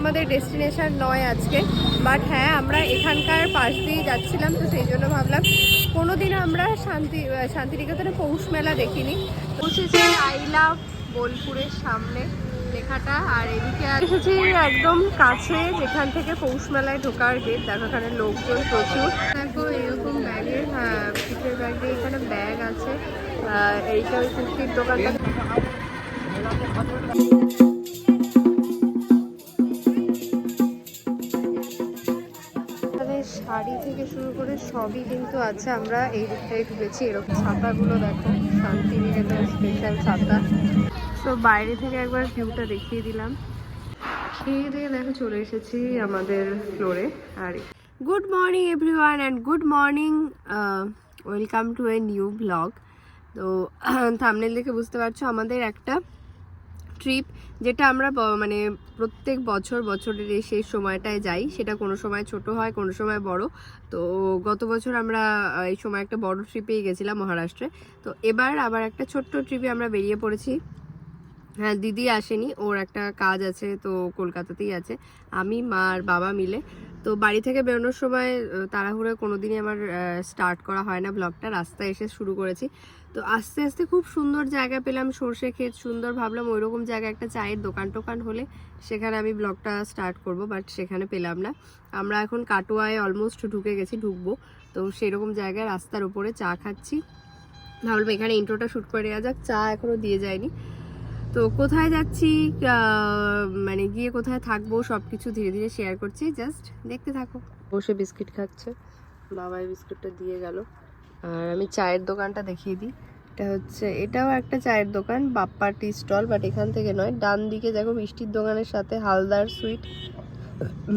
আমাদের ডেস্টিনেশন নয় আজকে বাট হ্যাঁ আমরা এখানকার পাশ দিয়ে যাচ্ছিলাম, তো সেই জন্য ভাবলাম কোনোদিন আমরা শান্তি শান্তিনিকেতনে পৌষ মেলা দেখিনি। পৌঁছেছি আই লাভ বোলপুরের সামনে লেখাটা, আর এদিকে এসেছি একদম কাছে, যেখান থেকে পৌষ মেলায় ঢোকার গেট দেখো এখানে লোকজন প্রচুর। দেখো এরকম ব্যাগের হ্যাঁ ব্যাগ দিয়ে এখানে ব্যাগ আছে এইটা ওই কুর্তির দোকানটা। সবই কিন্তু আছে, আমরা এই দিকটায় ঢুকেছি এরকম ছাতাগুলো দেখো, শান্তিনিকেতন স্পেশাল ছাতা। তো বাইরে থেকে একবার ভিউটা দেখিয়ে দিলাম। খেয়ে দিয়ে দেখো চলে এসেছি আমাদের ফ্লোরে আর good morning everyone and good morning welcome to a new blog তো থামনেল দেখে বুঝতে পারছ, আমাদের একটা ট্রিপ যেটা আমরা মানে প্রত্যেক বছর বছরের এই শেষ সময়টায় যাই। সেটা কোনো সময় ছোট হয়, কোনো সময় বড়। তো গত বছর আমরা এই সময় একটা বড় ট্রিপেই গেছিলাম মহারাষ্ট্রে। তো এবার আবার একটা ছোট্ট ট্রিপে আমরা বেরিয়ে পড়েছি। হ্যাঁ দিদি আসেনি, ওর একটা কাজ আছে, তো কলকাতাতেই আছে। আমি, মা আর বাবা মিলে। তো বাড়ি থেকে বেরোনোর সময় তাড়াহুড়ো কোনোদিনই আমার স্টার্ট করা হয় না ব্লগটা রাস্তায় এসে শুরু করেছি। তো আস্তে আস্তে খুব সুন্দর জায়গা পেলাম, সর্ষে ক্ষেত সুন্দর ভাবলাম, ওইরকম জায়গায় একটা চায়ের দোকান টোকান হলে সেখানে আমি ব্লগটা স্টার্ট করব, বাট সেখানে পেলাম না। আমরা এখন কাটোয়ায় অলমোস্ট ঢুকে গেছি, ঢুকবো। তো সেরকম জায়গায় রাস্তার উপরে চা খাচ্ছি। ভাবলাম এখানে ইন্ট্রোটা শ্যুট করে দেওয়া যাক, চা এখনও দিয়ে যায়নি। তো কোথায় যাচ্ছি মানে গিয়ে কোথায় থাকব সব কিছু ধীরে ধীরে শেয়ার করছি জাস্ট দেখতে থাকো। বসে বিস্কিট খাচ্ছে। বাবাই বিস্কুটটা দিয়ে গেল। আর আমি চায়ের দোকানটা দেখিয়ে দিই। এটা হচ্ছে, এটাও একটা চায়ের দোকান বাপ্পা টি স্টল বাট এখান থেকে নয়। ডান দিকে দেখো মিষ্টির দোকানের সাথে হালদার সুইট,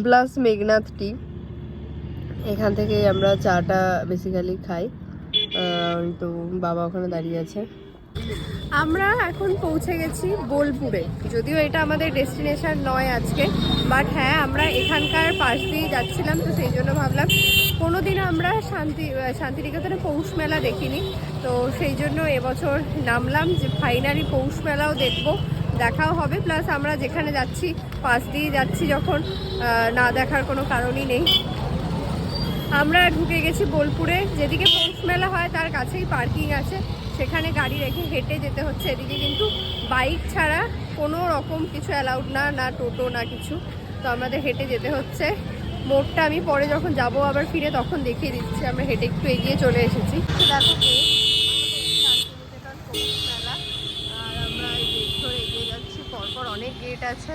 প্লাস মেঘনাথ টি। এখান থেকে আমরা চাটা বেসিক্যালি খাই। তো বাবা ওখানে দাঁড়িয়ে আছে। আমরা এখন পৌঁছে গেছি বোলপুরে। যদিও এটা আমাদের ডেস্টিনেশন নয় আজকে, বাট হ্যাঁ আমরা এখানকার পাশ দিয়ে যাচ্ছিলাম, তো সেই জন্য ভাবলাম কোনোদিন আমরা শান্তি শান্তিনিকেতনে পৌষ মেলা দেখিনি। তো সেই জন্য এবছর নামলাম যে ফাইনালি পৌষ মেলাও দেখব, দেখাও হবে। প্লাস আমরা যেখানে যাচ্ছি, পাশ দিয়ে যাচ্ছি যখন না দেখার কোনো কারণই নেই। আমরা ঢুকে গেছি বোলপুরে। যেদিকে পৌষ মেলা হয়, তার কাছেই পার্কিং আছে। সেখানে গাড়ি রেখে হেঁটে যেতে হচ্ছে এদিকে, কিন্তু বাইক ছাড়া কোনো রকম কিছু অ্যালাউড না না টোটো, না কিছু। তো আমাদের হেঁটে যেতে হচ্ছে। মোড়টা আমি পরে যখন যাব আবার ফিরে তখন দেখিয়ে দিচ্ছি। আমরা হেঁটে একটু এগিয়ে চলে এসেছি। আর আমরা এগিয়ে যাচ্ছি। পরপর অনেক গেট আছে।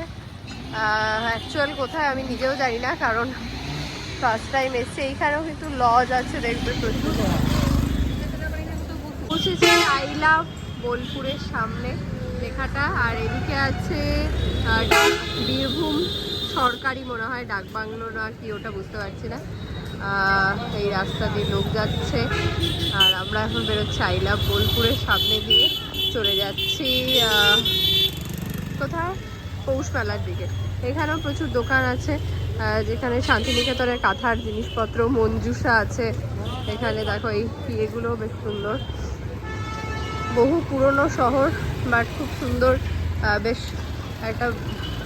অ্যাকচুয়াল কোথায় আমি নিজেও জানি না, কারণ ফার্স্ট টাইম এসছে। এইখানেও কিন্তু লজ আছে, দেখবে প্রচুর। পৌঁছেছি আই লাভ বোলপুরের সামনে লেখাটা, আর এদিকে আছে বীরভূম সরকারি মনে হয় ডাকবাংলো না কি, ওটা বুঝতে পারছি না। এই রাস্তা দিয়ে লোক যাচ্ছে, আর আমরা এখন বেরোচ্ছি আই লাভ বোলপুরের সামনে দিয়ে চলে যাচ্ছি কোথায়? পৌষ মেলার দিকে। এখানেও প্রচুর দোকান আছে যেখানে শান্তিনিকেতনের কাঁথার জিনিসপত্র মঞ্জুসা আছে। এখানে দেখো এই এগুলো বেশ সুন্দর। বহু পুরনো শহর বাট খুব সুন্দর বেশ একটা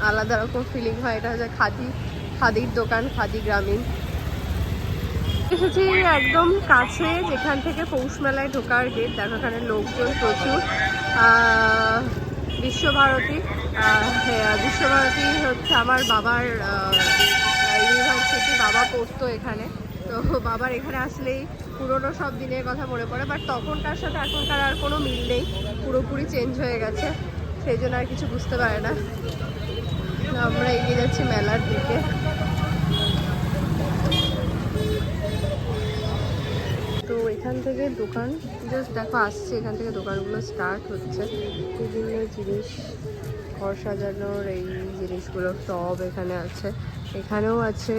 আলাদা রকম ফিলিং হয়। এটা হচ্ছে খাদি, খাদির দোকান, খাদি গ্রামীণ। এসেছি একদম কাছে, যেখান থেকে পৌষ মেলায় ঢোকার গেট দেখো এখানে লোকজন প্রচুর। বিশ্বভারতী বিশ্বভারতী হচ্ছে আমার বাবার ইউনিভার্সিটি বাবা পড়তো এখানে। তো বাবার এখানে আসলেই পুরোনো সব দিনের কথা মনে পড়ে বাট তখনকার সাথে এখনকার আর কোনো মিল নেই, পুরোপুরি চেঞ্জ হয়ে গেছে, সেই জন্য আর কিছু বুঝতে পারে না। আমরা এগিয়ে যাচ্ছি মেলার দিকে। তো এখান থেকে দোকান জাস্ট দেখো, আসছে এখান থেকে দোকানগুলো স্টার্ট হচ্ছে। বিভিন্ন জিনিস ঘর সাজানোর এই জিনিসগুলো টব এখানে আছে। এখানেও আছে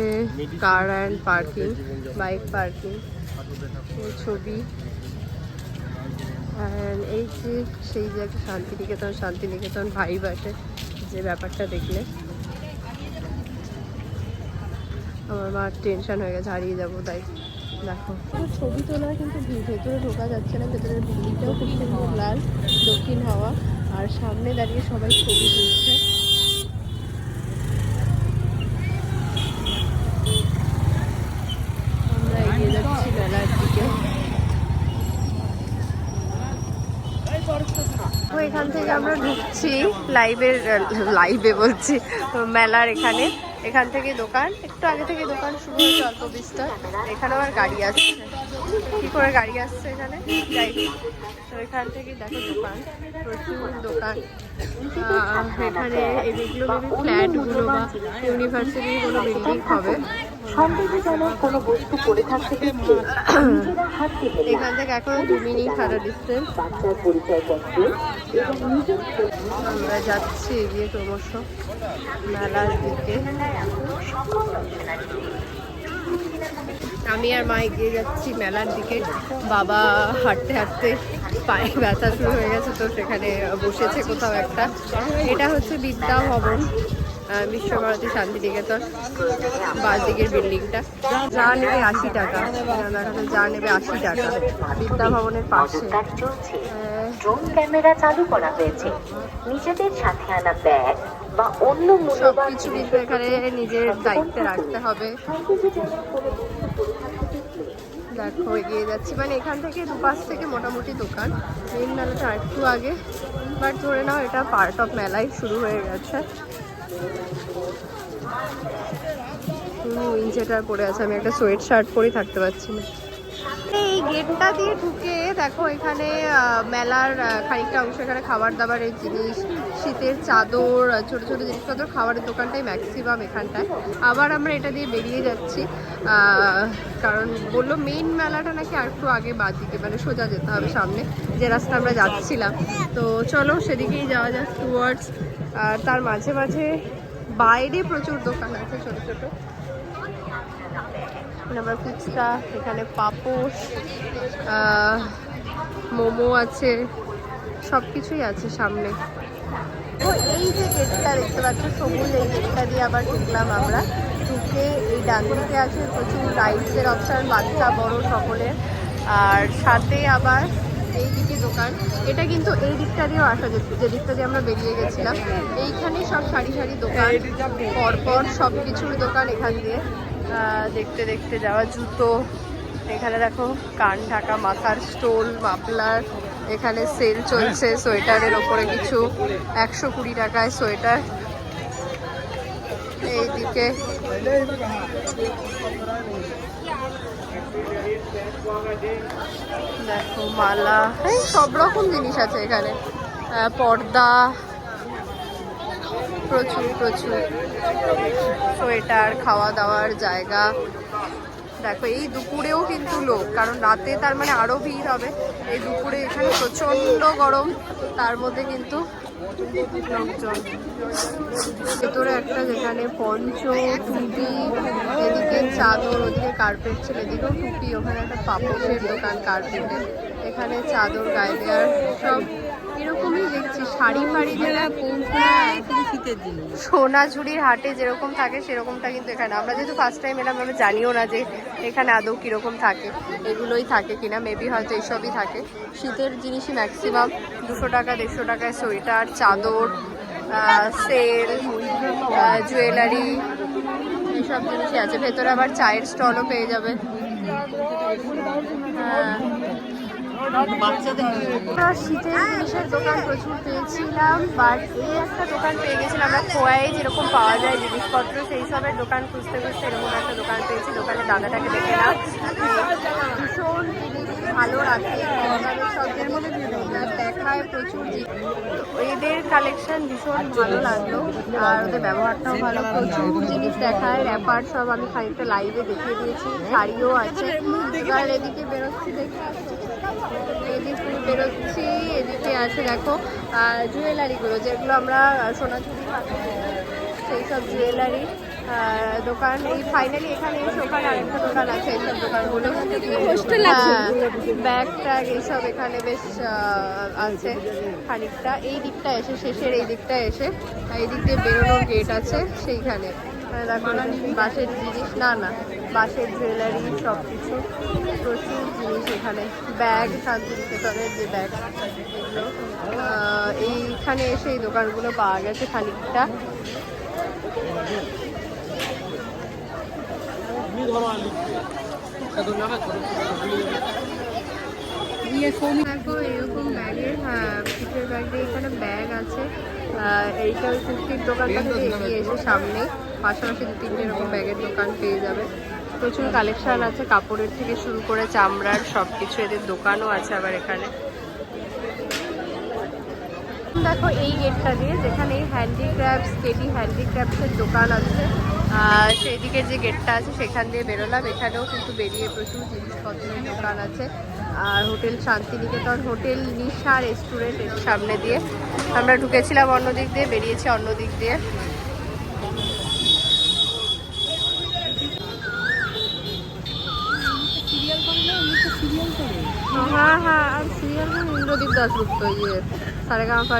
car and parking bike parking ছবি। এই যে সেই যে শান্তিনিকেতন শান্তিনিকেতন ভাই বাসে যে ব্যাপারটা দেখলে। আমার মা টেনশন হয়ে গেছে, হারিয়ে যাব, তাই দেখো। ছবি তোলা কিন্তু ভেতরে ঢোকা যাচ্ছে না, ভেতরের বিল্ডিংটাও খুব সুন্দর, লাল, দক্ষিণ হাওয়া, আর সামনে দাঁড়িয়ে সবাই ছবি তুলছে। এখান থেকে আমরা ঢুকছি লাইভের লাইভে বলছি, মেলার এখানে। এখান থেকে দোকান, একটু আগে থেকে দোকান শুরু হয়েছে অল্প বিস্তর। এখানেও আবার গাড়ি আসছে। কি করে গাড়ি আসছে এখানে? তো এখান থেকে দেখো দোকান, প্রচুর দোকান। এখানে এগুলো মেবি ফ্ল্যাটগুলো বা ইউনিভার্সিটির কোনো বিল্ডিং হবে। কোনো বস্তু এখান থেকে এখনও দু মিনিট হাঁটা ডিস্টেন্স বাচ্চার আমরা যাচ্ছি, এগিয়ে ক্রমশ মেলার দিকে। আমি আর মা এগিয়ে যাচ্ছি মেলার দিকে। বাবা হাঁটতে হাঁটতে পায়ে ব্যথা শুরু হয়ে গেছে, তো সেখানে বসেছে কোথাও একটা। এটা হচ্ছে বিদ্যা ভবন বিশ্বভারতী শান্তিনিকেতন বাস দিকের বিল্ডিংটা। যা নেবে আশি টাকা। যা নেবে আশি টাকা। বিদ্যা ভবনের পাশে ড্রোন ক্যামেরা চালু করা হয়েছে। নিজেদের সাথে আনা ব্যাগ বা অন্য মূল্যবান কিছু কিন্তু এখানে নিজের দায়িত্বে রাখতে হবে। দেখো এগিয়ে যাচ্ছি। মানে এখান থেকে দুপাশ থেকে মোটামুটি দোকান। মেন মেলাটা একটু আগে। বাট ধরে নাও এটা পার্ট অফ মেলাই শুরু হয়ে গেছে। উইঞ্চেটার পরে আছে আমি একটা সোয়েট শার্ট পরে থাকতে পারছি না। এই গেটটা দিয়ে ঢুকে দেখো এখানে মেলার খানিকটা অংশ। এখানে খাবার দাবারের জিনিস, শীতের চাদর ছোট ছোট জিনিসপত্র, খাবারের দোকানটাই ম্যাক্সিমাম এখানটায়। আবার আমরা এটা দিয়ে বেরিয়ে যাচ্ছি কারণ বলল মেইন মেলাটা নাকি আর একটু আগে বাদ দিকে মানে সোজা যেতে হবে সামনে, যে রাস্তা আমরা যাচ্ছিলাম। তো চলো সেদিকেই যাওয়া যাক টুয়ার্ডস আর তার মাঝে মাঝে বাইরে প্রচুর দোকান আছে ছোট ছোট। এখানে আবার ফুচকা, এখানে পাপোশ মোমো আছে সব কিছুই আছে সামনে। তো এই যে গেটটা দেখতে পাচ্ছ, সবুজ, এই গেটটা দিয়ে আবার ঢুকলাম আমরা। ঢুকে এই ডান আছে প্রচুর রাইডসের অপশান বাচ্চা, বড় সকলের। আর সাথে আবার এই দিকে দোকান। এটা কিন্তু এই দিকটা দিয়েও আসা যেত, যে দিকটা দিয়ে আমরা বেরিয়ে গেছিলাম। এইখানে সব সারি সারি দোকান, পরপর সব কিছুর দোকান এখান দিয়ে। দেখতে দেখতে যাওয়া জুতো। এখানে দেখো, কান ঢাকা, মাথার স্টোল, মাফলার, এখানে সেল চলছে সোয়েটারের ওপরে কিছু। একশো কুড়ি টাকায় সোয়েটার। এইদিকে। দেখো, মালা। এই সব রকম জিনিস আছে এখানে। পর্দা প্রচুর প্রচুর। সোয়েটার খাওয়া দাওয়ার জায়গা। দেখো এই দুপুরেও কিন্তু লোক কারণ রাতে তার মানে আরও ভিড় হবে। এই দুপুরে এখানে প্রচণ্ড গরম তার মধ্যে কিন্তু লোকজন। ভেতরে একটা যেখানে পঞ্চ টুপি এদিকে চাদর ওদিকে কার্পেট ছিল এদিকেও টুপি ওখানে একটা পাপোশের দোকান কার্পেটের এখানে চাদর গায়ে দেওয়ার সব এরকমই দেখছি শাড়ি ফাড়ি যেটা শীতের সোনাঝুরির হাটে যেরকম থাকে সেরকমটা কিন্তু এখানে। আমরা যেহেতু ফার্স্ট টাইম এলাম, আমরা জানিও না যে এখানে আদৌ কীরকম থাকে। এগুলোই থাকে কিনা মেবি হয়তো এইসবই থাকে। শীতের জিনিসই ম্যাক্সিমাম দুশো টাকা, দেড়শো টাকায় সোয়েটার, চাদর সেল জুয়েলারি এইসব জিনিসই আছে। ভেতরে আবার চায়ের স্টলও পেয়ে যাবে। হ্যাঁ। শীতের জিনিসের দোকান প্রচুর পেয়েছিলাম বাট এই একটা দোকান পেয়ে গেছিলাম, আমরা খোয়াই যেরকম পাওয়া যায়, জিনিসপত্র, সেই সবের দোকান খুঁজতে খুঁজতে এরকম একটা দোকান পেয়েছি, দোকানের দাদাটাকে দেখে নাও। ভীষণ জিনিস ভালো রাখে দেখায় প্রচুর এদের কালেকশন ভীষণ ভালো লাগল, আর ওদের ব্যবহারটাও ভালো। প্রচুর জিনিস দেখায় র্যাপার সব আমি খানিকটা লাইভে দেখিয়ে দিয়েছি, শাড়িও আছে। এবার এদিকে বেরোচ্ছি দেখি এদিকে বেরোচ্ছি এদিকে আছে দেখো জুয়েলারিগুলো যেগুলো আমরা সোনাঝুরি সেই সব জুয়েলারি দোকান। এই ফাইনালি এখানে এসে ওখানে আরেকটা দোকান আছে এইসব দোকানগুলো। ব্যাগ ট্যাগ এইসব এখানে বেশ আছে খানিকটা। এই দিকটা এসে শেষের এই দিকটা এসে এই দিক দিয়ে বেরোনোর গেট আছে সেইখানে। বাঁশের জিনিস, না না, বাঁশের জুয়েলারি সব কিছু প্রচুর জিনিস এখানে। ব্যাগ, শান্তিনিকেতনের যে ব্যাগ এইখানে এসে এই দোকানগুলো পাওয়া গেছে খানিকটা। এরকম ব্যাগের হ্যাঁ পিঠের ব্যাগ এখানে ব্যাগ আছে। এইটা ওই কুর্তির দোকানটা থেকে এগিয়ে এসে সামনে পাশাপাশি দু তিনটে এরকম ব্যাগের দোকান পেয়ে যাবে। প্রচুর কালেকশন আছে, কাপড়ের থেকে শুরু করে চামড়ার সব কিছু এদের দোকানও আছে আবার এখানে। দেখো এই গেটটা দিয়ে যেখানে হ্যান্ডিক্রাফটস কেটি হ্যান্ডিক্রাফটসের দোকান আছে সেই দিকে যে গেটটা আছে সেখান দিয়ে বেরোলাম। এখানেও কিন্তু বেরিয়ে প্রচুর জিনিসপত্রের দোকান আছে। আর হোটেল শান্তিনিকেতন, হোটেল নিশা রেস্টুরেন্টের সামনে দিয়ে আমরা ঢুকেছিলাম অন্য দিক দিয়ে, বেরিয়েছি অন্য দিক দিয়ে। হ্যাঁ হ্যাঁ আর সিরিয়াল ইন্দ্রদীপ দাসগুপ্ত ইয়ে সারেগামা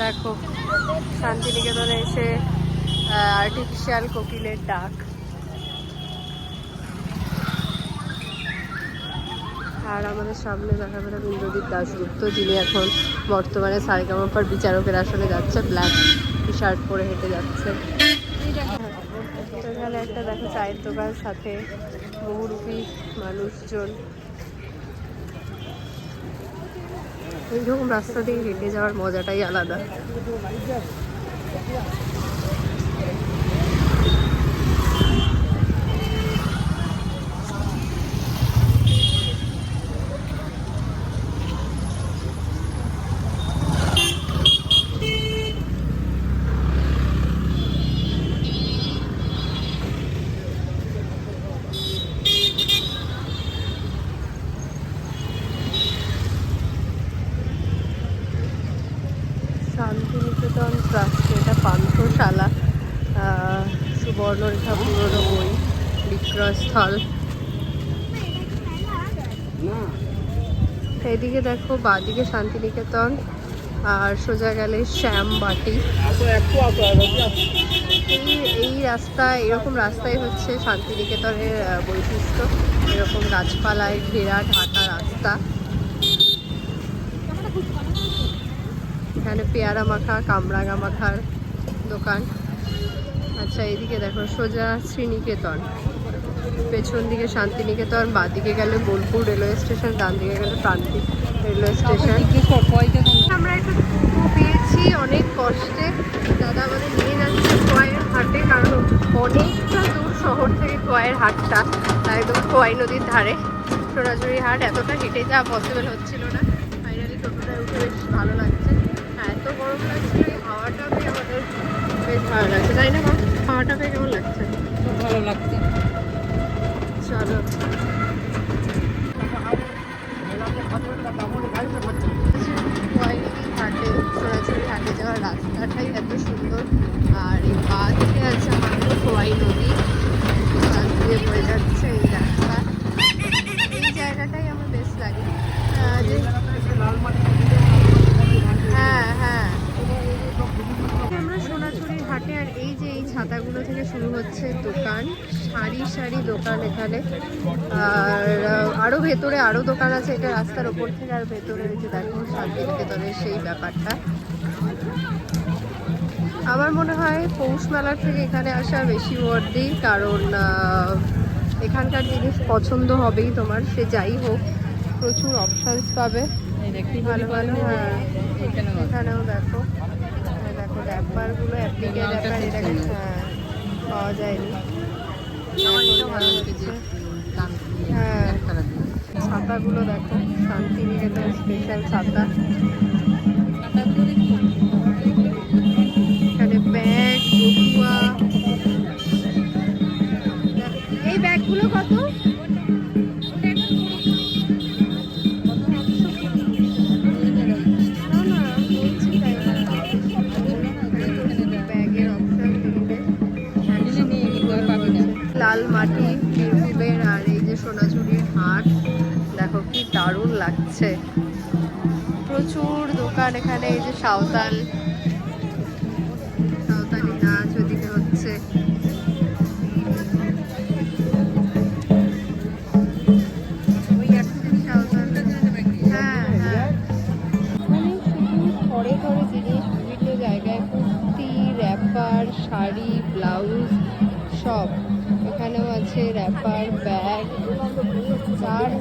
দেখো, শান্তিনিকেতনে এসে আর্টিফিশিয়াল কোকিলের ডাক। আর আমাদের সামনে দেখা পেলাম ইন্দ্রদীপ দাসগুপ্ত যিনি এখন বর্তমানে সারেগামাপার বিচারকের আসনে যাচ্ছে ব্ল্যাক টি শার্ট পরে হেঁটে যাচ্ছে। এখানে একটা দেখো চায়ের দোকান, সাথে বহুরূপী মানুষজন। এইরকম রাস্তা দিয়ে হেঁটে যাওয়ার মজাটাই আলাদা। এদিকে দেখো বাদিকে শান্তিনিকেতন আর সোজা গেলে শ্যামবাটি এই এই রাস্তা এরকম রাস্তাই হচ্ছে শান্তিনিকেতনের বৈশিষ্ট্য। এরকম গাছপালায় ঘেরা ঢাকা রাস্তা। এখানে পেয়ারা মাখা কামরাঙা মাখার দোকান। আচ্ছা এদিকে দেখো সোজা শ্রীনিকেতন। পেছন দিকে শান্তিনিকেতন বাঁদিকে গেলে বোলপুর রেলওয়ে স্টেশন ডান দিকে গেলে প্রান্তিক রেলওয়ে স্টেশন। আমরা একটু পেয়েছি অনেক কষ্টে। দাদা আমাদের নিয়ে যাচ্ছে কয়ের হাটে কারণ অনেকটা দূর শহর থেকে কয়ের হাটটা একদম কয় নদীর ধারে। সোনাঝুরি হাট এতটা হেঁটে যাওয়া পসিবল হচ্ছিল না। ফাইনালি টোটোটায় উঠে বেশ ভালো লাগছে। এত গরম লাগছে এই হাওয়াটা পেয়ে আমাদের বেশ ভালো লাগছে। তাই না? হাওয়াটা পেয়ে কেমন লাগছে? খুব ভালো লাগছে। ঘাটে সরাসরি ঘাটে যাওয়ার রাস্তাটাই এত সুন্দর আর এই পা আছে মাত্র খোয়াই নদী পাশ দিয়ে বয়ে যাচ্ছে এই রাস্তা এই জায়গাটাই আমার বেশ লাগে। যে হ্যাঁ হ্যাঁ আমরা সোনাঝুরির হাটে আর এই যে এই ছাতাগুলো থেকে শুরু হচ্ছে দোকান সারি সারি দোকান এখানে। আর আহ, আরও ভেতরে আরও দোকান আছে এটা রাস্তার ওপর থেকে আর ভেতরে যে দেখো শান্তিনিকেতনের সেই ব্যাপারটা। আমার মনে হয় পৌষ মেলার থেকে এখানে আসা বেশি ওয়ার্দি কারণ আহ, এখানকার জিনিস পছন্দ হবেই তোমার সে যাই হোক প্রচুর অপশানস পাবে। ভালো ভালো হ্যাঁ। এখানে এখানেও দেখো। র্যাপারগুলো অ্যাপ্লিকের র্যাপার এটা হ্যাঁ পাওয়া যায়নি। হ্যাঁ। ছাতাগুলো দেখো শান্তিনিকেতন স্পেশাল ছাতা এখানে ব্যাগ এই ব্যাগগুলো কত? এখানে এই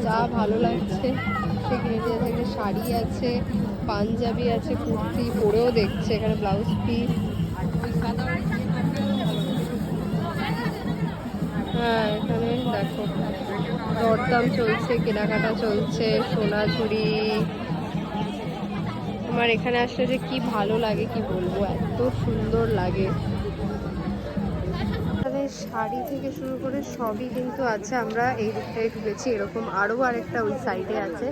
যা ভালো লাগছে। সে এখানে শাড়ি আছে, পাঞ্জাবি আছে, কুর্তি পরেও দেখছে এখানে ব্লাউজ পিস। হ্যাঁ এখানে দেখো, দরদাম চলছে, কেনাকাটা চলছে সোনা সোনাঝুরি। আমার এখানে আসলে যে কি ভালো লাগে, কি বলব, এত সুন্দর লাগে। শাড়ি থেকে শুরু করে সবই কিন্তু আছে, আমরা এই দিকটায় ঢুকেছি এরকম আরও আরেকটা ওই সাইডে আছে।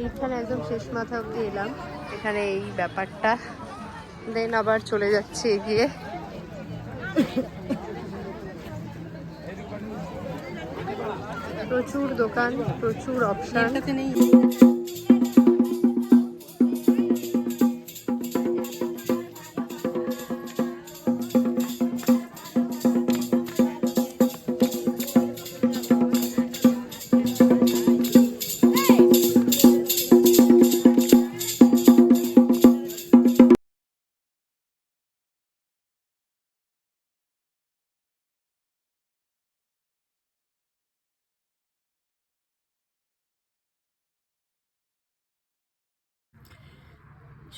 এইখানে একদম শেষ মাথা অব্দি এলাম। এখানে এই ব্যাপারটা। দেন আবার চলে যাচ্ছে এগিয়ে। প্রচুর দোকান, প্রচুর অপশান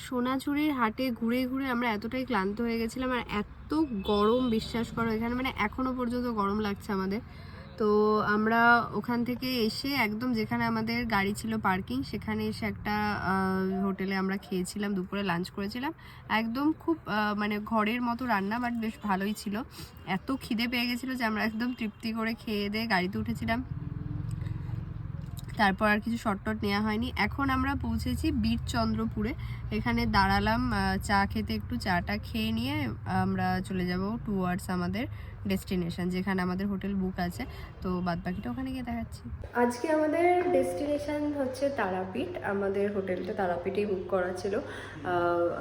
সোনাঝুরির হাটে ঘুরে ঘুরে আমরা এতটাই ক্লান্ত হয়ে গেছিলাম আর এত গরম, বিশ্বাস করো, এখানে মানে এখনও পর্যন্ত গরম লাগছে আমাদের। তো আমরা ওখান থেকে এসে একদম যেখানে আমাদের গাড়ি ছিল পার্কিং, সেখানে এসে একটা হোটেলে আমরা খেয়েছিলাম, দুপুরে লাঞ্চ করেছিলাম। একদম খুব মানে ঘরের মতো রান্না, বাট বেশ ভালোই ছিল। এত খিদে পেয়ে গেছিল যে আমরা একদম তৃপ্তি করে খেয়ে দিয়ে গাড়িতে উঠেছিলাম। তারপর আর কিছু শর্টটট নেওয়া হয়নি। এখন আমরা পৌঁছেছি বীরচন্দ্রপুরে। এখানে দাঁড়ালাম চা খেতে একটু, চাটা খেয়ে নিয়ে আমরা চলে যাব টুয়ার্ডস আমাদের ডেস্টিনেশন যেখানে আমাদের হোটেল বুক আছে। তো বাদ বাকিটা ওখানে গিয়ে দেখাচ্ছি। আজকে আমাদের ডেস্টিনেশন হচ্ছে তারাপীঠ। আমাদের হোটেলটা তারাপীঠেই বুক করা ছিল।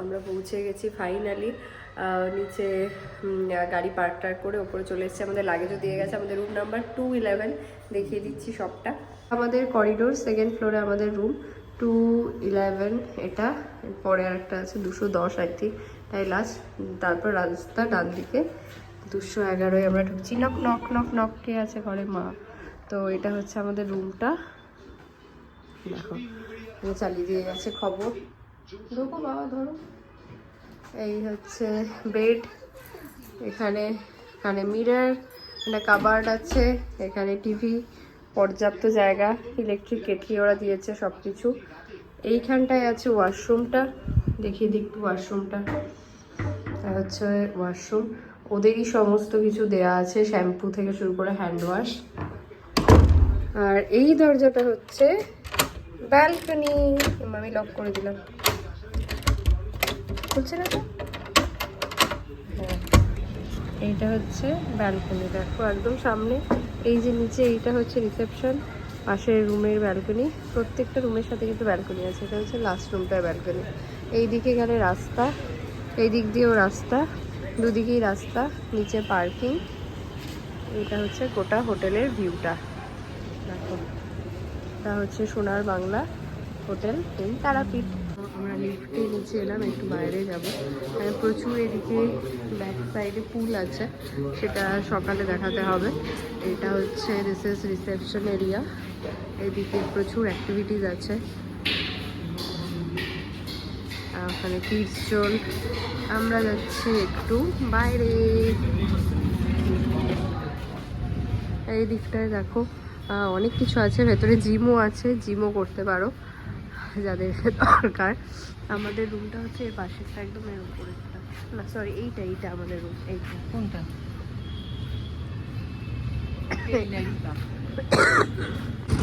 আমরা পৌঁছে গেছি ফাইনালি নিচে গাড়ি পার্ক টার্ক করে ওপরে চলে এসেছে। আমাদের লাগেজও দিয়ে গেছে। আমাদের রুম নাম্বার টু ইলেভেন দেখিয়ে দিচ্ছি সবটা আমাদের করিডোর সেকেন্ড ফ্লোরে আমাদের রুম টু ইলেভেন এটা। পরে আরেকটা আছে, দুশো দশ আই থিঙ্ক তাই লাস্ট তারপর রাস্তা ডান দিকে দুশো এগারোয় আমরা ঢুকছি। নক নক নক নক কে আছে ঘরে? মা। তো এটা হচ্ছে আমাদের রুমটা দেখো চালিয়ে দিয়ে গেছে খবর। ঢোকো বাবা, ধরো। এই হচ্ছে বেড এখানে এখানে মিরার এখানে কাবার্ড আছে, এখানে টিভি পর্যাপ্ত জায়গা ইলেকট্রিক কেটলি ওরা দিয়েছে সব কিছু এইখানটায় আছে ওয়াশরুমটা দেখিয়ে দিই একটু ওয়াশরুমটা হচ্ছে ওয়াশরুম ওদেরই সমস্ত কিছু দেয়া আছে শ্যাম্পু থেকে শুরু করে হ্যান্ড ওয়াশ আর এই দরজাটা হচ্ছে ব্যালকনি আমি লক করে দিলাম। খুলছে না তো। এইটা হচ্ছে ব্যালকনি দেখো একদম সামনে। এই যে নিচে এইটা হচ্ছে রিসেপশন পাশের রুমের ব্যালকনি প্রত্যেকটা রুমের সাথে কিন্তু ব্যালকনি আছে। এটা হচ্ছে লাস্ট রুমটার ব্যালকনি এই দিকে গেলে রাস্তা এই দিক দিয়েও রাস্তা, দুদিকেই রাস্তা, নিচে পার্কিং এটা হচ্ছে গোটা হোটেলের ভিউটা দেখো, এটা হচ্ছে সোনার বাংলা হোটেল, এই তারাপীঠ। লিফটে নিচে এলাম একটু বাইরে যাব। প্রচুর এদিকে ব্যাক সাইডে পুল আছে, সেটা সকালে দেখাতে হবে। এটা হচ্ছে দিস রিসেপশন এরিয়া। এদিকে প্রচুর অ্যাক্টিভিটিস আছে। ওখানে কিডস জোন আমরা যাচ্ছি একটু বাইরে। এই দিকটায় দেখো অনেক কিছু আছে, ভেতরে জিমও আছে। জিমও করতে পারো, যাদের দরকার। আমাদের রুমটা হচ্ছে এর পাশেরটা একদম এর উপরেরটা। না সরি এইটা এইটা আমাদের রুম এইটা। কোনটা?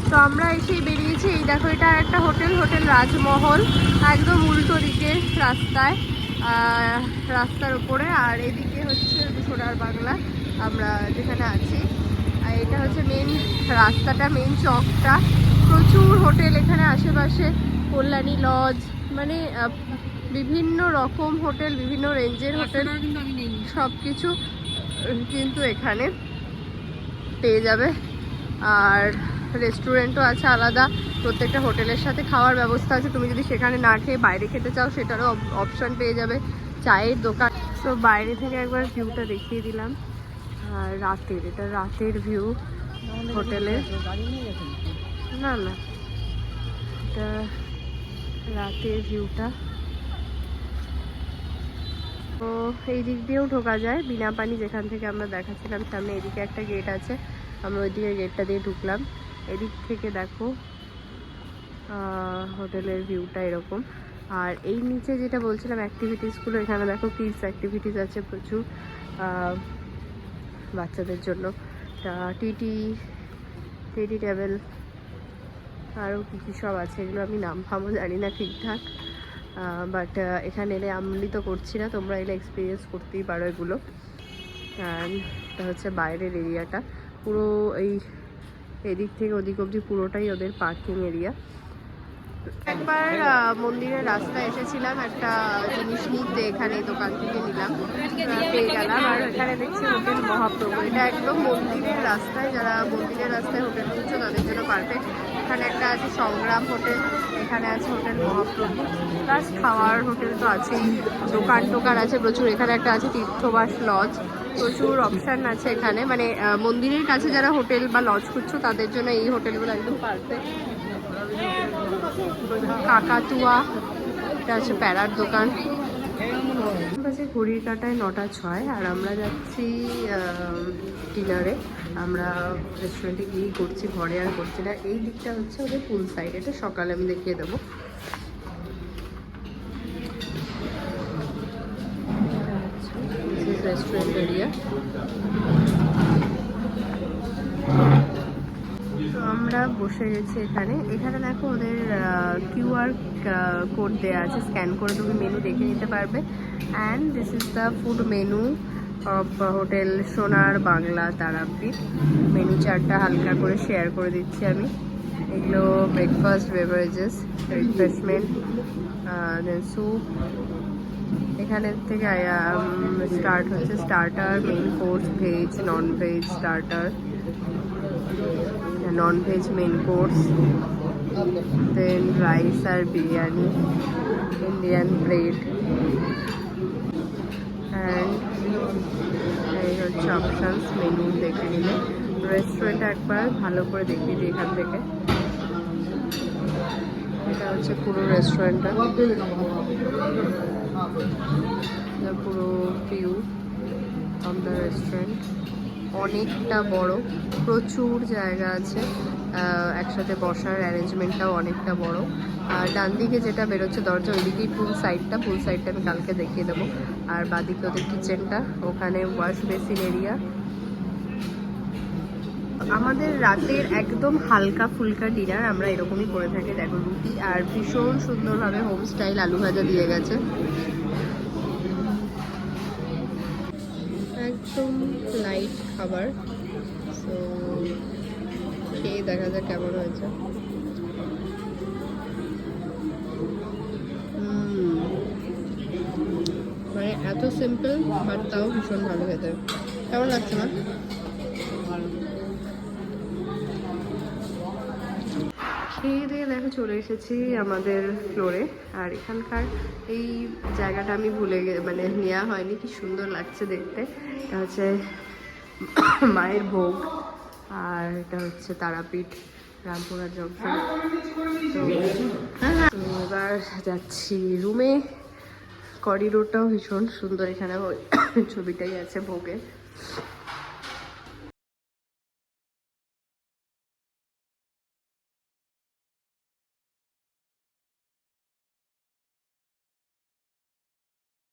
তো আমরা এসেই বেরিয়েছি এই দেখো এটা একটা হোটেল হোটেল রাজমহল একদম উল্টো দিকে রাস্তায় রাস্তার উপরে আর এদিকে হচ্ছে সোনার বাংলা আমরা যেখানে আছি। আর এটা হচ্ছে মেন রাস্তাটা মেন চকটা। প্রচুর হোটেল এখানে আশেপাশে কল্যাণী লজ মানে বিভিন্ন রকম হোটেল বিভিন্ন রেঞ্জের হোটেল সব কিছু কিন্তু এখানে পেয়ে যাবে। আর রেস্টুরেন্টও আছে আলাদা প্রত্যেকটা হোটেলের সাথে খাওয়ার ব্যবস্থা আছে। তুমি যদি সেখানে না খেয়ে বাইরে খেতে চাও সেটারও অপশন পেয়ে যাবে। চায়ের দোকান। তো বাইরে থেকে একবার ভিউটা দেখিয়ে দিলাম। আর রাতের এটা রাতের ভিউ হোটেলে গাড়ি নিয়ে গেছেন না না। এটা রাতের ভিউটা তো এই দিক দিয়েও ঢোকা যায়। বিনা পানি যেখান থেকে আমরা দেখাচ্ছিলাম, সামনে এদিকে একটা গেট আছে। আমরা ওই ওইদিকে গেটটা দিয়ে ঢুকলাম। এদিক থেকে দেখো হোটেলের ভিউটা এরকম। আর এই নিচে যেটা বলছিলাম অ্যাক্টিভিটিসগুলো এখানে দেখো কিডস অ্যাক্টিভিটিস আছে প্রচুর বাচ্চাদের জন্য। টিটি টিটি টেবিল আরও কী কী সব আছে, এগুলো আমি নাম ফামও জানি না ঠিকঠাক। বাট এখানে এলে আমলি তো করছি না, তোমরা এলে এক্সপিরিয়েন্স করতেই পারো এগুলো। অ্যান্ড হচ্ছে বাইরের এরিয়াটা। পুরো এই এদিক থেকে ওদিক অবধি পুরোটাই ওদের পার্কিং এরিয়া একবার মন্দিরের রাস্তায় এসেছিলাম, একটা জিনিস নিতে এখানে দোকান থেকে নিলাম। পেয়ে গেলাম। আর এখানে দেখছি হোটেল মহাপ্রভু। এটা একদম মন্দিরের রাস্তায়, যারা মন্দিরের রাস্তায় হোটেল খুঁজছো তাদের জন্য পারফেক্ট এখানে একটা আছে সংগ্রাম হোটেল, এখানে আছে হোটেল প্লাস খাওয়ার হোটেল তো আছেই, দোকান টোকান আছে প্রচুর, এখানে একটা আছে তীর্থবাস লজ প্রচুর অপশান আছে এখানে। মানে মন্দিরের কাছে যারা হোটেল বা লজ খুঁজছো, তাদের জন্য এই হোটেলগুলো একদম পারফেক্ট কাকাতুয়া, এটা আছে প্যারার দোকান। বাজে ঘড়ির কাটায় নটা ছয়, আর আমরা যাচ্ছি ডিনারে আমরা রেস্টুরেন্টে গিয়েই করছি, ঘরে আর করছি না। এই দিকটা হচ্ছে ওদের পুল সাইড এটা সকালে আমি দেখিয়ে দেবো। রেস্টুরেন্ট এরিয়া আমরা বসে গেছি এখানে। এখানে দেখো ওদের কিউআর কোড দেওয়া আছে। স্ক্যান করে তুমি মেনু দেখে নিতে পারবে। And this is the food menu hotel, Sonar Bangla, Tarapith. Menu চারটা হালকা করে শেয়ার করে দিচ্ছি আমি। এগুলো breakfast beverages refreshment then soup এখানে থেকে স্টার্ট হচ্ছে starter main course veg non veg starter non veg main course then rice R biryani Indian bread and এই হচ্ছে অপশানস মেনু দেখে নিলে। রেস্টুরেন্ট একবার ভালো করে দেখিয়ে দিই এখান থেকে। এটা হচ্ছে পুরো রেস্টুরেন্টটা পুরো ভিউ অফ দ্য রেস্টুরেন্ট অনেকটা বড়, প্রচুর জায়গা আছে। একসাথে বসার অ্যারেঞ্জমেন্টটাও অনেকটা বড়। আর ডান দিকে যেটা বেরোচ্ছে দরজা, ওইদিকেই পুল সাইডটা পুল সাইডটা আমি কালকে দেখিয়ে দেবো। আর বাদিকে ওদের কিচেনটা ওখানে ওয়াশ বেসিন এরিয়া আমাদের রাতের একদম হালকা ফুলকা ডিনার আমরা এরকমই করে থাকি। দেখো, রুটি আর ভীষণ সুন্দরভাবে হোম স্টাইল আলু ভাজা দিয়ে গেছে। একদম লাইট খাবার। সো খেয়ে দেখা যাক কেমন হয়েছে। মানে এত সিম্পল বাট তাও ভীষণ ভালো খেতে। কেমন লাগছে না খেয়ে দিয়ে দেখো চলে এসেছি আমাদের ফ্লোরে আর এখানকার এই জায়গাটা আমি ভুলে গে মানে নেওয়া হয়নি কি সুন্দর লাগছে দেখতে। এটা হচ্ছে মায়ের ভোগ আর এটা হচ্ছে তারাপীঠ রামপুরহাট জংশন। তো তো এবার যাচ্ছি রুমে করিডোরটাও ভীষণ সুন্দর এখানে ওই ছবিটাই আছে ভোগে।